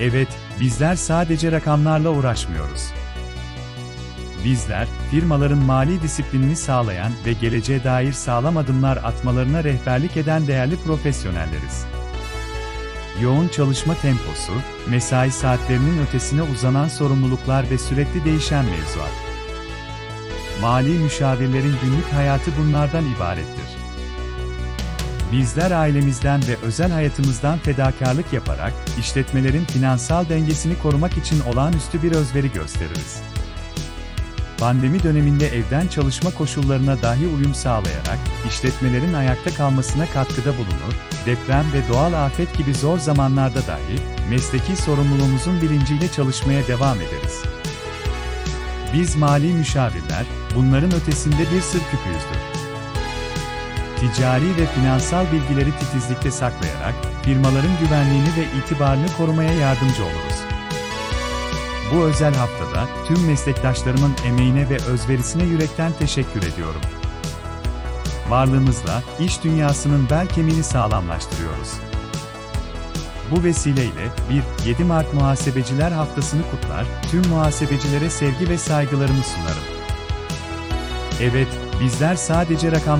Evet, bizler sadece rakamlarla uğraşmıyoruz. Bizler, firmaların mali disiplinini sağlayan ve geleceğe dair sağlam adımlar atmalarına rehberlik eden değerli profesyonelleriz. Yoğun çalışma temposu, mesai saatlerinin ötesine uzanan sorumluluklar ve sürekli değişen mevzuat. Mali müşavirlerin günlük hayatı bunlardan ibarettir. Bizler ailemizden ve özel hayatımızdan fedakarlık yaparak, işletmelerin finansal dengesini korumak için olağanüstü bir özveri gösteririz. Pandemi döneminde evden çalışma koşullarına dahi uyum sağlayarak, işletmelerin ayakta kalmasına katkıda bulunur, deprem ve doğal afet gibi zor zamanlarda dahi, mesleki sorumluluğumuzun bilinciyle çalışmaya devam ederiz. Biz mali müşavirler, bunların ötesinde bir sır küpüyüzdür. Ticari ve finansal bilgileri titizlikle saklayarak, firmaların güvenliğini ve itibarını korumaya yardımcı oluruz. Bu özel haftada tüm meslektaşlarımın emeğine ve özverisine yürekten teşekkür ediyorum. Varlığımızla iş dünyasının bel kemiğini sağlamlaştırıyoruz. Bu vesileyle 1-7 Mart Muhasebeciler Haftası'nı kutlar, tüm muhasebecilere sevgi ve saygılarımı sunarım. Evet, bizler sadece rakam